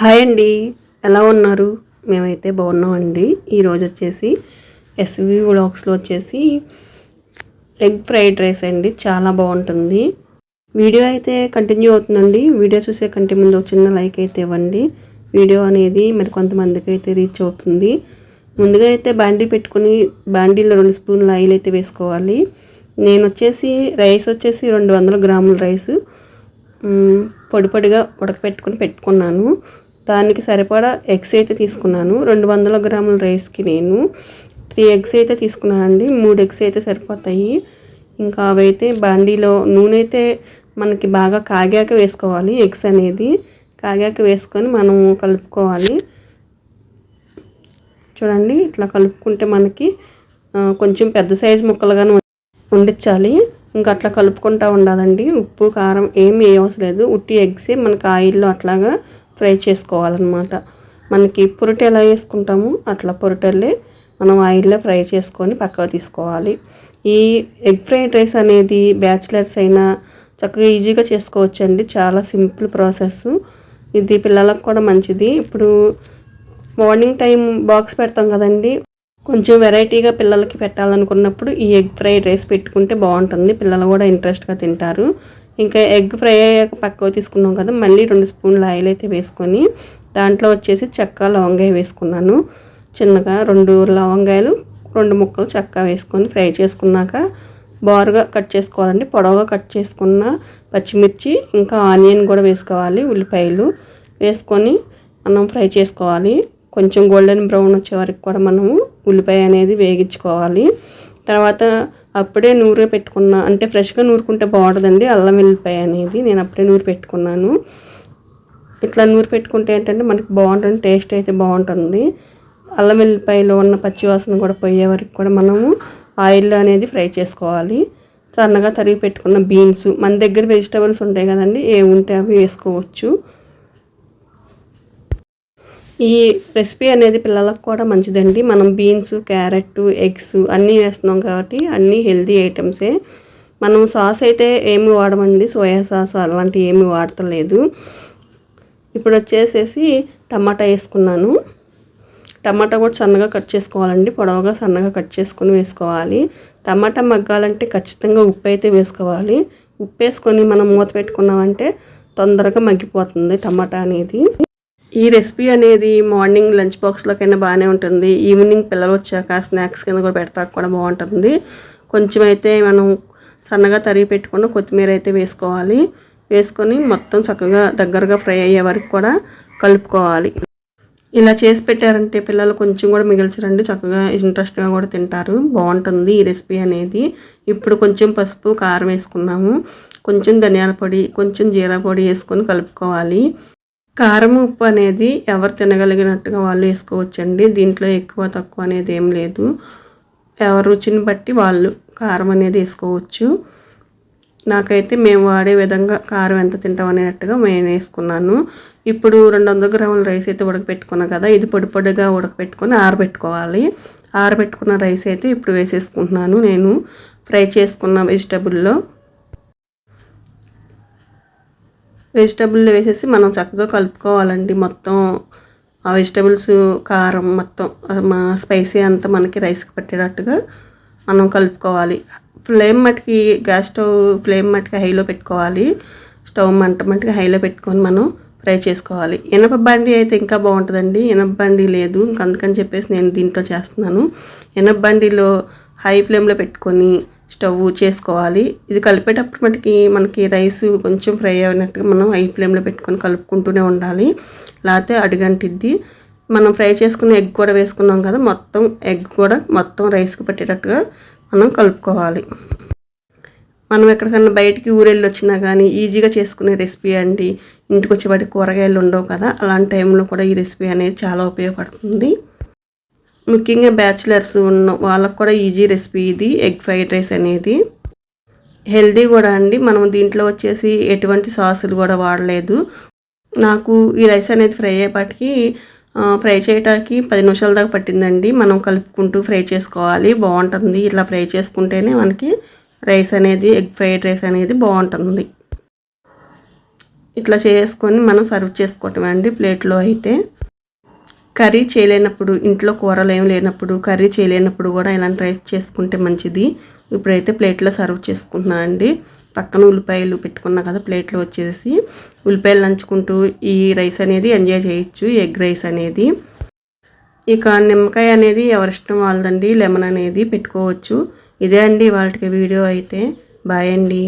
Hi అండి. ఎలా ఉన్నారు? మేమైతే బాగున్నామండి. ఈరోజు వచ్చేసి ఎస్వి వ్లాగ్స్లో వచ్చేసి ఎగ్ ఫ్రైడ్ రైస్ అండి. చాలా బాగుంటుంది. వీడియో అయితే కంటిన్యూ అవుతుందండి. వీడియో చూసే కంటే ముందు ఒక చిన్న లైక్ అయితే ఇవ్వండి. వీడియో అనేది మరి కొంతమందికి అయితే రీచ్ అవుతుంది. ముందుగా అయితే బాండీ పెట్టుకుని బాండీలో రెండు స్పూన్లు ఆయిల్ అయితే వేసుకోవాలి. నేను వచ్చేసి రైస్ వచ్చేసి రెండు వందల గ్రాముల రైస్ పొడి పొడిగా ఉడకపెట్టుకుని పెట్టుకున్నాను. దానికి సరిపడా ఎగ్స్ అయితే తీసుకున్నాను. రెండు వందల గ్రాముల రైస్కి నేను త్రీ ఎగ్స్ అయితే తీసుకున్నాను అండి. మూడు ఎగ్స్ అయితే సరిపోతాయి. ఇంకా అవైతే బాండీలో నూనె అయితే మనకి బాగా కాగాక వేసుకోవాలి ఎగ్స్ అనేది. కాగాక వేసుకొని మనం కలుపుకోవాలి. చూడండి ఇట్లా కలుపుకుంటే మనకి కొంచెం పెద్ద సైజు ముక్కలుగాను వండించాలి. ఇంకా అట్లా కలుపుకుంటూ ఉండాలండి. ఉప్పు కారం ఏమి వేయవసరం లేదు. ఉట్టి ఎగ్సే మనకి ఆయిల్లో అట్లాగా ఫ్రై చేసుకోవాలన్నమాట. మనకి పొరటు ఎలా వేసుకుంటామో అట్లా పొరటల్లే మనం ఆయిల్లో ఫ్రై చేసుకొని పక్కకు తీసుకోవాలి. ఈ ఎగ్ ఫ్రైడ్ రైస్ అనేది బ్యాచిలర్స్ అయినా చక్కగా ఈజీగా చేసుకోవచ్చు అండి చాలా సింపుల్ ప్రాసెస్. ఇది పిల్లలకు కూడా మంచిది. ఇప్పుడు మార్నింగ్ టైం బాక్స్ పెడతాం కదండి. కొంచెం వెరైటీగా పిల్లలకి పెట్టాలనుకున్నప్పుడు ఈ ఎగ్ ఫ్రైడ్ రైస్ పెట్టుకుంటే బాగుంటుంది. పిల్లలు కూడా ఇంట్రెస్ట్గా తింటారు. ఇంకా ఎగ్ ఫ్రై అయ్యాక పక్కకు తీసుకున్నాం కదా మళ్ళీ రెండు స్పూన్ల ఆయిల్ అయితే వేసుకొని దాంట్లో వచ్చేసి చెక్క లవంగాయ వేసుకున్నాను. చిన్నగా రెండు లవంగాయలు రెండు ముక్కలు చెక్క వేసుకొని ఫ్రై చేసుకున్నాక బారుగా కట్ చేసుకోవాలండి. పొడవుగా కట్ చేసుకున్న పచ్చిమిర్చి ఇంకా ఆనియన్ కూడా వేసుకోవాలి ఉల్లిపాయలు వేసుకొని మనం ఫ్రై చేసుకోవాలి. కొంచెం గోల్డెన్ బ్రౌన్ వచ్చే వరకు కూడా మనము ఉల్లిపాయ అనేది వేగించుకోవాలి. తర్వాత అప్పుడే నూరు పెట్టుకున్న అంటే ఫ్రెష్గా నూరుకుంటే బాగుంటుందండి అల్లం వెల్లిపాయ అనేది. నేను అప్పుడే నూరు పెట్టుకున్నాను. ఇట్లా నూరు పెట్టుకుంటే ఏంటంటే మనకి బాగుంటుంది టేస్ట్ అయితే బాగుంటుంది. అల్లం వెల్లిపాయలో ఉన్న పచ్చివాసన కూడా పోయే వరకు కూడా మనము ఆయిల్ అనేది ఫ్రై చేసుకోవాలి. సన్నగా తరిగి పెట్టుకున్న బీన్స్ మన దగ్గర వెజిటబుల్స్ ఉంటాయి కదండి ఏ ఉంటే అవి వేసుకోవచ్చు. ఈ రెసిపీ అనేది పిల్లలకు కూడా మంచిదండి. మనం బీన్స్ క్యారెట్ ఎగ్స్ అన్నీ వేస్తున్నాం కాబట్టి అన్నీ హెల్దీ ఐటమ్సే మనం సాస్ అయితే ఏమి వాడమండి? సోయా సాస్ అలాంటివి ఏమి వాడతలేదు. ఇప్పుడు వచ్చేసేసి టమాటా వేసుకున్నాను. టమాటా కూడా సన్నగా కట్ చేసుకోవాలండి. పొడవుగా సన్నగా కట్ చేసుకొని వేసుకోవాలి. టమాటా మగ్గాలంటే ఖచ్చితంగా ఉప్పు అయితే వేసుకోవాలి. ఉప్పు వేసుకొని మనం మూత పెట్టుకున్నామంటే తొందరగా మగ్గిపోతుంది టమాటా అనేది. ఈ రెసిపీ అనేది మార్నింగ్ లంచ్ బాక్స్లోకైనా బాగానే ఉంటుంది. ఈవినింగ్ పిల్లలు వచ్చాక స్నాక్స్ కింద కూడా పెడతాక కూడా బాగుంటుంది. కొంచెం అయితే మనం సన్నగా తరిగి పెట్టుకున్న కొత్తిమీర అయితే వేసుకోవాలి. వేసుకొని మొత్తం చక్కగా దగ్గరగా ఫ్రై అయ్యే వరకు కూడా కలుపుకోవాలి. ఇలా చేసి పెట్టారంటే పిల్లలు కొంచెం కూడా మిగిల్చరండి. చక్కగా ఇంట్రెస్ట్గా కూడా తింటారు. బాగుంటుంది ఈ రెసిపీ అనేది. ఇప్పుడు కొంచెం పసుపు కారం వేసుకున్నాము. కొంచెం ధనియాల పొడి కొంచెం జీరా పొడి వేసుకొని కలుపుకోవాలి. కారం ఉప్పు అనేది ఎవరు తినగలిగినట్టుగా వాళ్ళు వేసుకోవచ్చండి. దీంట్లో ఎక్కువ తక్కువ అనేది ఏం లేదు. ఎవరి రుచిని బట్టి వాళ్ళు కారం అనేది వేసుకోవచ్చు. నాకైతే మేము వాడే విధంగా కారం ఎంత తింటాం అనేటట్టుగా నేను వేసుకున్నాను. ఇప్పుడు రెండు వందల గ్రాముల రైస్ అయితే ఉడకపెట్టుకున్నాను కదా ఇది పొడి పొడిగా ఉడకపెట్టుకొని ఆరబెట్టుకోవాలి. ఆరబెట్టుకున్న రైస్ అయితే ఇప్పుడు వేసేసుకుంటున్నాను నేను. ఫ్రై చేసుకున్న వెజిటబుల్లో వెజిటబుల్ వేసేసి మనం చక్కగా కలుపుకోవాలండి. మొత్తం ఆ వెజిటబుల్స్ కారం మొత్తం మా స్పైసీ అంతా మనకి రైస్కి పట్టేటట్టుగా మనం కలుపుకోవాలి. ఫ్లేమ్ మట్టుకి గ్యాస్ స్టవ్ ఫ్లేమ్ మట్టుకి హైలో పెట్టుకోవాలి. స్టవ్ మంట మట్టుకి హైలో పెట్టుకొని మనం ఫ్రై చేసుకోవాలి. ఇనప బండి అయితే ఇంకా బాగుంటుందండి. ఇనప బండి లేదు. ఇంక అందుకని చెప్పేసి నేను దీంట్లో చేస్తున్నాను. ఇనప బండిలో హై ఫ్లేమ్లో పెట్టుకొని స్టవ్ చేసుకోవాలి. ఇది కలిపేటప్పుడు మనకి మనకి రైస్ కొంచెం ఫ్రై అయినట్టుగా మనం హై ఫ్లేమ్లో పెట్టుకొని కలుపుకుంటూనే ఉండాలి. లేకపోతే అడుగంటిద్ది. మనం ఫ్రై చేసుకున్న ఎగ్ కూడా వేసుకున్నాం కదా మొత్తం ఎగ్ కూడా మొత్తం రైస్కి పట్టేటట్టుగా మనం కలుపుకోవాలి. మనం ఎక్కడికన్నా బయటికి ఊరెళ్ళి వచ్చినా కానీ ఈజీగా చేసుకునే రెసిపీ అండి. ఇంటికి వచ్చేవాటి కూరగాయలు ఉండవు కదా అలాంటి టైంలో కూడా ఈ రెసిపీ అనేది చాలా ఉపయోగపడుతుంది. ముఖ్యంగా బ్యాచిలర్స్ ఉన్న వాళ్ళకు కూడా ఈజీ రెసిపీ ఇది ఎగ్ ఫ్రైడ్ రైస్ అనేది. హెల్దీ కూడా అండి. మనం దీంట్లో వచ్చేసి ఎటువంటి సాసులు కూడా వాడలేదు. నాకు ఈ రైస్ అనేది ఫ్రై అయ్యేపాటికి ఫ్రై చేయడానికి పది నిమిషాల దాకా పట్టిందండి. మనం కలుపుకుంటూ ఫ్రై చేసుకోవాలి. బాగుంటుంది. ఇట్లా ఫ్రై చేసుకుంటేనే మనకి రైస్ అనేది ఎగ్ ఫ్రైడ్ రైస్ అనేది బాగుంటుంది. ఇట్లా చేసుకొని మనం సర్వ్ చేసుకోవటం అండి ప్లేట్లో అయితే. కర్రీ చేయలేనప్పుడు ఇంట్లో కూరలు ఏం లేనప్పుడు కర్రీ చేయలేనప్పుడు కూడా ఇలాంటి రైస్ చేసుకుంటే మంచిది. ఇప్పుడైతే ప్లేట్లో సర్వ్ చేసుకుంటున్నా అండి. పక్కన ఉల్లిపాయలు పెట్టుకున్నా కదా ప్లేట్లో వచ్చేసి. ఉల్లిపాయలు నంచుకుంటూ ఈ రైస్ అనేది ఎంజాయ్ చేయొచ్చు ఎగ్ రైస్ అనేది. ఇక నిమ్మకాయ అనేది ఎవరిష్టం వాళ్ళదండి లెమన్ అనేది పెట్టుకోవచ్చు. ఇదే అండి వాళ్ళకి వీడియో అయితే. బాయ్ అండి.